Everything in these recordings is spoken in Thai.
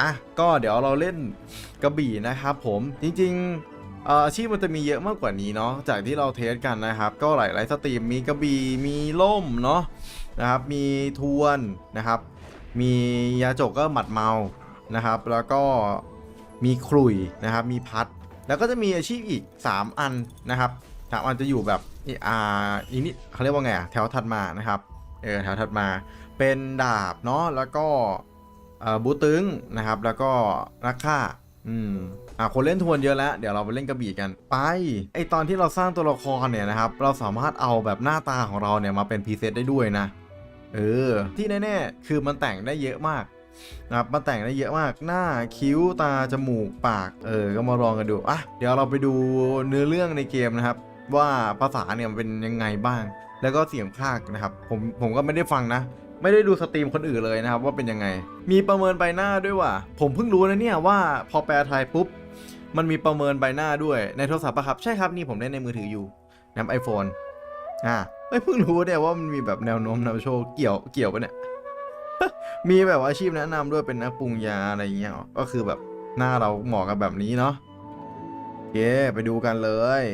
อะก็เดี๋ยวเราเล่นกระบี่นะครับผมจริงๆอาชีพมันจะมีเยอะมากกว่านี้เนาะจากที่เราเทสกันนะครับ ก็หลายๆสตรีมมีกระบี่มีล่มเนาะนะครับ มีทวนนะครับ มียาจกก็หมัดเมานะครับ แล้วก็มีขลุยนะครับ มีพัด แล้วก็จะมีอาชีพอีก 3 อันนะครับสามอันจะอยู่แบบอีอ่าอีนี่เขาเรียกว่าไงแถวถัดมานะครับเออแถวถัดมาเป็นดาบเนาะแล้วก็ บูตึงนะครับ แล้วก็นักฆ่า อืมอ่าคนเล่นทวนเยอะแล้ว เดี๋ยวเราไปเล่นกระบี่กันไปไอตอนที่เราสร้างตัวละครเนี่ยนะครับ เราสามารถเอาแบบหน้าตาของเราเนี่ยมาเป็นพรีเซตได้ด้วยนะเออที่แน่ๆคือมันแต่งได้เยอะมากนะครับมันแต่งได้เยอะมากหน้าคิ้วตาจมูกปาก เออ ก็มาลองกันดูอะเดี๋ยวเราไปดูเนื้อเรื่องในเกมนะครับ ว่าภาษาเนี่ยมันเป็นยังไงบ้าง แล้วก็เสียงภาคนะครับ ผมผมก็ไม่ได้ฟังนะ ไม่ได้ดูสตรีมคนอื่นเลยนะครับว่าเป็นยังไง มีประเมินใบหน้าด้วยว่ะผมเพิ่งรู้นะเนี่ยว่าพอแปลไทยปุ๊บมันมีประเมินใบหน้าด้วยในโทรศัพท์ปะครับ ใช่ครับนี่ผมเล่นในมือถืออยู่นะไอโฟนอ่าเอ้ยเพิ่งรู้เนี่ยว่ามันมีแบบแนวโน้มนำโชคเกี่ยวเกี่ยวปะเนี่ยมีแบบอาชีพแนะนำด้วยเป็นนักปรุงยาอะไรเงี้ยก็คือแบบหน้าเราเหมาะกับแบบนี้เนาะโอเคไปดูกันเลย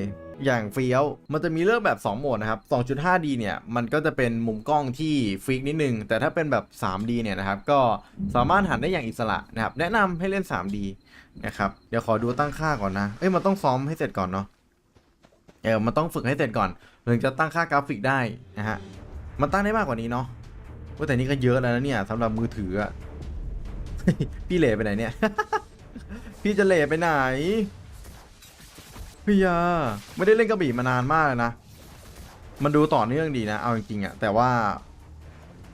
อย่างเฟี้ยว มันจะมีเลือกแบบ 2 โหมดนะครับ 2.5D เนี่ย มันก็จะเป็นมุมกล้องที่ฟิกนิดนึง แต่ถ้าเป็นแบบ 3D เนี่ยนะครับ ก็สามารถหันได้อย่างอิสระนะครับ แนะนำให้เล่น 3D นะครับ เดี๋ยวขอดูตั้งค่าก่อนนะ เอ้ย มันต้องซ้อมให้เสร็จก่อนเนาะ เออ มันต้องฝึกให้เสร็จก่อน ถึงจะตั้งค่ากราฟิกได้นะฮะ มันตั้งได้มากกว่านี้เนาะว่าแต่นี่ก็เยอะแล้วนะเนี่ยสำหรับมือถืออะพี่เหล่ไปไหนเนี่ย พี่จะเหล่ไปไหน พี่ยาไม่ได้เล่นกระบี่มานานมากเลยนะ มันดูต่อเนื่องดีนะ เอาจริงๆอะแต่ว่า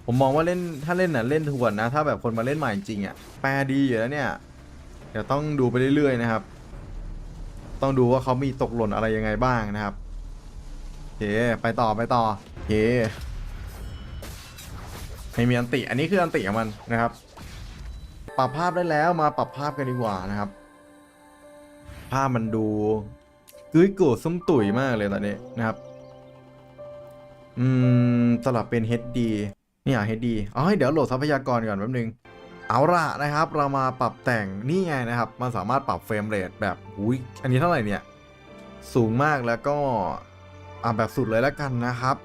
ผมมองว่าเล่นถ้าเล่นน่ะเล่นทวนนะ ถ้าแบบคนมาเล่นใหม่จริงอะแปลดีอยู่แล้วเนี่ยเดี๋ยวต้องดูไปเรื่อยๆนะครับ ต้องดูว่าเขามีตกหล่นอะไรยังไงบ้างนะครับโอเคไปต่อไปต่อโอเคไม่มีอันติ อันนี้คืออันติของมันนะครับ ปรับภาพได้แล้วมาปรับภาพกันดีกว่านะครับ ภาพมันดู กึ้ยกูส้มตุ๋ยมากเลยตอนนี้นะครับ อืมสลับเป็น HD นี่อะ HD อ๋อเดี๋ยวโหลดทรัพยากรก่อนแป๊บนึง เอาละนะครับ เรามาปรับแต่งนี่ไงนะครับ มันสามารถปรับเฟรมเรทแบบอุ้ยอันนี้เท่าไหร่เนี่ย สูงมากแล้วก็อ่าแบบสุดเลยแล้วกันนะครับ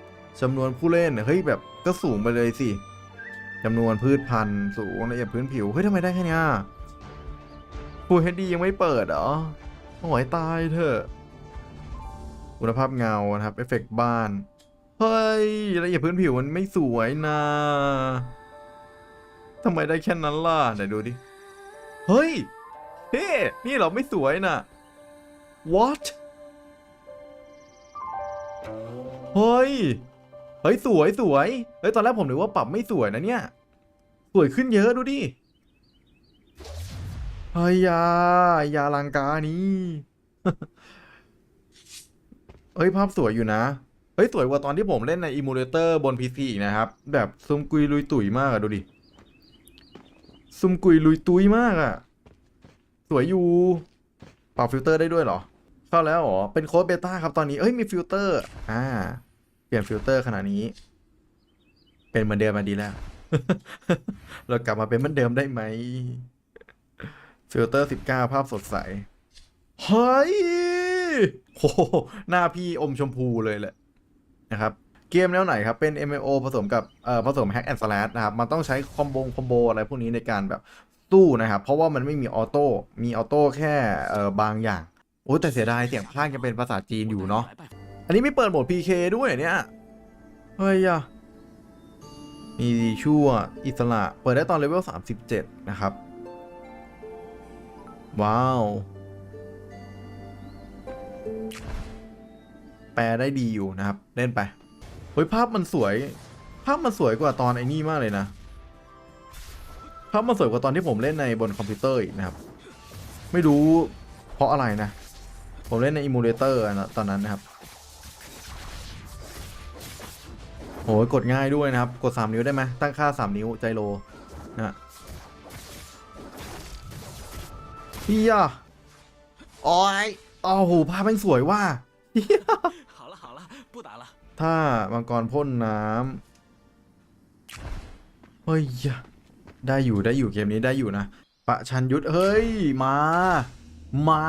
จำนวนผู้เล่นเฮ้ยแบบก็สูงไปเลยสิจำนวนพืชพันธุ์สูงละเอียดพื้นผิวเฮ้ยทำไมได้แค่นี้ยฟูเฮดดียังไม่เปิดเหรอโอ้ยตายเถอะ คุณภาพเงานะครับเอฟเฟกต์บ้าน เฮ้ยละเอียดพื้นผิวมันไม่สวยนะทำไมได้แค่นั้นล่ะไหนดูดิ เฮ้ยเฮ้นี่เราไม่สวยนะ what เฮ้ย เฮ้ย สวยสวย เฮ้ย ตอนแรกผมนึกว่าปรับไม่สวยนะเนี่ย สวยขึ้นเยอะดูดิ เฮ้ยยายาลังกานี่ เฮ้ยภาพสวยอยู่นะเฮ้ยสวยกว่าตอนที่ผมเล่นในอิมูเลเตอร์บน PC อีกนะครับ แบบซุมกุยลุยตุ๋ยมากอะดูดิซุมกุยลุยตุยมากอะสวยอยู่ปรับฟิลเตอร์ได้ด้วยเหรอ เข้าแล้วเหรอเป็นโค้ดเบต้าครับตอนนี้ เอ้ยมีฟิลเตอร์ อ่า เปลี่ยนฟิลเตอร์ขนาดนี้ เป็นเหมือนเดิมมาดีแล้ว เรากลับมาเป็นเหมือนเดิมได้ไหมฟิลเตอร์19ภาพสดใส เฮ้ย โหหน้าพี่อมชมพูเลยแหละนะครับ เกมแนวไหนครับ เป็น MMO ผสมกับเอ่อผสม Hack and Slash นะครับ มันต้องใช้คอมโบคอมโบอะไรพวกนี้ในการแบบสู้นะครับ เพราะว่ามันไม่มีออโต้ มีออโต้แค่เอ่อบางอย่าง โอ้แต่เสียดายเสียงพากย์ยังเป็นภาษาจีนอยู่เนาะ อันนี้ไม่เปิดโหมด PK ด้วยเหรอเนี่ย เฮ้ยอะมีชั่วอิสระ เปิดได้ตอนเลเวล37 นะครับ ว้าว แปลได้ดีอยู่นะครับ เล่นไป เฮ้ยภาพมันสวย ภาพมันสวยกว่าตอนไอ้นี่มากเลยนะ ภาพมันสวยกว่าตอนที่ผมเล่นในบนคอมพิวเตอร์อีกนะครับ ไม่รู้เพราะอะไรนะ ผมเล่นในอิมูเลเตอร์นะตอนนั้นนะครับโหกดง่ายด้วยนะครับ กด 3 นิ้วได้ไหมตั้งค่า 3 นิ้วใจโลนะฮะเฮียโอ้ย โอ้โหภาพแม่งสวยว่าถ้ามังกรพ่นน้ำเฮ้ย ได้อยู่ได้อยู่เกมนี้ได้อยู่นะ ประชันยุทธเฮ้ย มา มา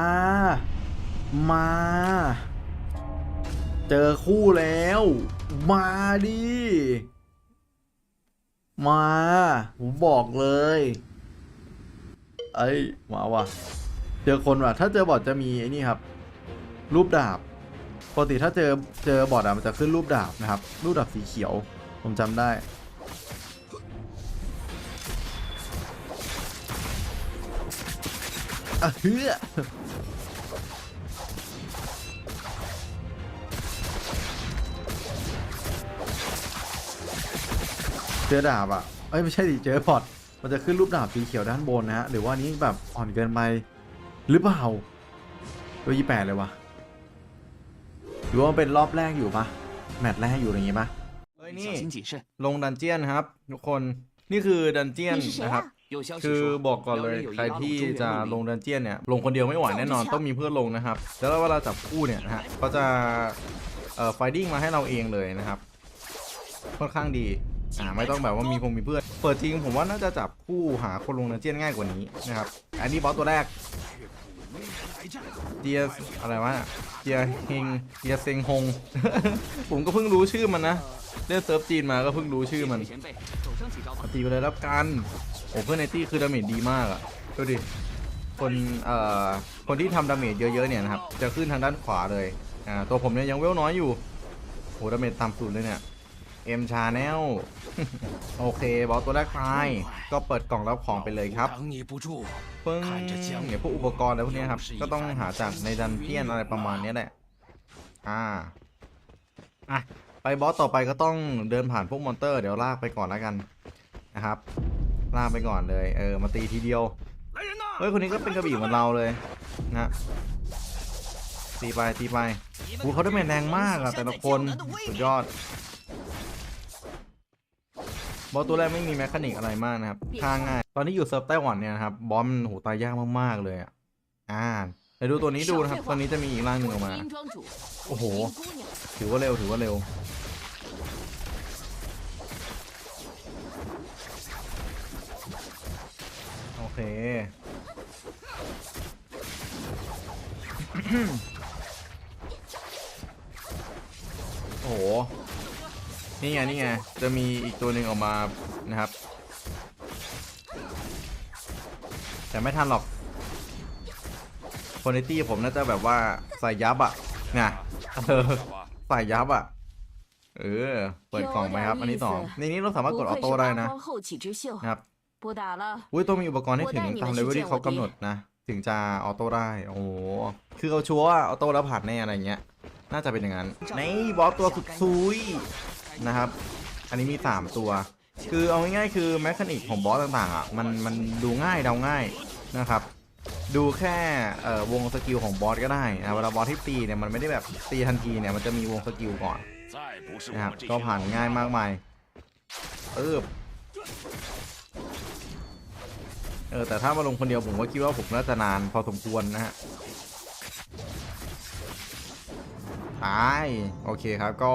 มา เจอคู่แล้ว มาดิ มา ผมบอกเลย เอ้ย มาว่ะ เจอคนว่ะ ถ้าเจอบอทจะมีไอ้นี่ครับ รูปดาบ ปกติถ้าเจอเจอบอทอะมันจะขึ้นรูปดาบนะครับ รูปดาบสีเขียว ผมจำได้อะเฮือเจอดาบอะ เอ้ยไม่ใช่ดิ เจอพอดมันจะขึ้นรูปดาบสีเขียวด้านบนนะฮะ หรือว่านี้แบบอ่อนเกินไป หรือเปล่าตัวยี่แปดเลยวะหรือว่ามันเป็นรอบแรกอยู่ปะแมตช์แรกอยู่อะไรอย่างงี้ปะเฮ้ยนี่ 小心谨慎。 ลงดันเจียนครับ ทุกคน นี่คือดันเจียน 你是谁 นะครับ 啊？有消息 คือ 说， บอกก่อนเลย 辽宁有一 ใคร 拉 ที่ 拢中 จะ 原 ล 陆 ง 林。 ดันเจียนเนี่ย ลงคนเดียวไม่ไหวแน่นอน ต้องมีเพื่อนลงนะครับ แล้วเวลาจับคู่เนี่ยนะฮะเขาจะเอ่อไฟดิ้งมาให้เราเองเลยนะครับ ค่อนข้างดี อ่าไม่ต้องแบบว่ามีพงมีเพื่อน เปิดจริงผมว่าน่าจะจับคู่หาคนลงนันเจียนง่ายกว่านี้นะครับ อันนี้บอสตัวแรก เจียอะไรวะเจียเฮงเจียเซิงฮง ผมก็เพิ่งรู้ชื่อมันนะเล่นเซิร์ฟจีนมาก็เพิ่งรู้ชื่อมันตีไปเลยรับกันโอ้เพื่อนไนตี้คือดาเมจดีมากอะดูดิคนเอ่อคนที่ทำดาเมจเยอะๆเนี่ยนะครับจะขึ้นทางด้านขวาเลยอ่าตัวผมเนี่ยยังเวลน้อยอยู่โหดาเมจต่ำสุดเลยเนี่ย เอ็มชาแนลโอเค บอสตัวแรกตายก็เปิดกล่องรับของไปเลยครับเพิ่งเนี่ยพวกอุปกรณ์อะไรพวกนี้ครับ ก็ต้องหาจากในดันเจียนอะไรประมาณนี้แหละ อ่า อะ ไปบอสต่อไปก็ต้องเดินผ่านพวกมอนเตอร์ เดี๋ยวลากไปก่อนแล้วกันนะครับ ลากไปก่อนเลย เออ มาตีทีเดียว เฮ้ย คนนี้ก็เป็นกระบี่เหมือนเราเลยนะตีไปตีไปโหเขาได้แมนแรงมากอะแต่ละคน สุดยอด บอสตัวแรกไม่มีแมคานิกอะไรมากนะครับฆ่าง่าย ตอนที่อยู่เซิร์ฟไต้หวันเนี่ยนะครับ บอสมันโหตายยากมากๆเลยอะอ่าไปดูตัวนี้ดูนะครับตอนนี้จะมีอีกร่างหนึ่งออกมา โอ้โห ถือว่าเร็วถือว่าเร็ว โอเค นี่ไงนี่ไงจะมีอีกตัวหนึ่งออกมานะครับ แต่ไม่ทันหรอกคนในตี้ผมน่าจะแบบว่าใส่ยับอะน่ะเออใส่ยับอะเออเปิดกล่องไหมครับ อันนี้ต่อในนี้เราสามารถกดออโต้ได้นะนะครับอุ้ยต้องมีอุปกรณ์ให้ถึงตามเลเวลที่เขากำหนดนะ ถึงจะออโต้ได้ โอ้โหคือเอาชัวร์ออโต้แล้วผ่านแน่อะไรเงี้ยน่าจะเป็นอย่างนั้นในบอสตัวสุดซุย นะครับ อันนี้มี 3 ตัว คือเอาง่ายๆคือแมคานิกของบอสต่างๆอะมันมันดูง่ายเดาง่ายนะครับ ดูแค่วงสกิลของบอสก็ได้นะเวลาบอสที่ตีเนี่ยมันไม่ได้แบบตีทันทีเนี่ยมันจะมีวงสกิลก่อนนะครับก็ผ่านง่ายมากมายเออเออแต่ถ้ามาลงคนเดียวผมก็คิดว่าผมน่าจะนานพอสมควรนะฮะตาย โอเคครับก็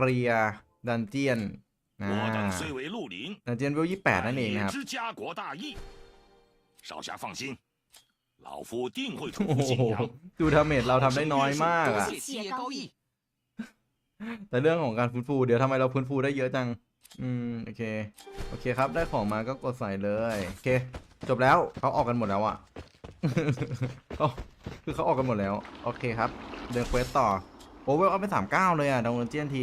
เรียดันเจียนนะดันเจียนเวลยี่แปดนั่นเองนะครับโอ้โหดูทาเมจเราทำได้น้อยมากอะแต่เรื่องของการฟื้นฟูเดี๋ยวทำไมเราฟื้นฟูได้เยอะจัง อืม โอเค โอเคครับ ได้ของมาก็กดใส่เลย โอเค จบแล้วเขาออกกันหมดแล้วอะ่ะคือเขาออกกันหมดแล้ว โอเคครับ เดินเควสต่อ โอเวอร์เอาไปสามเก้าเลยอะดาวน์เจียนที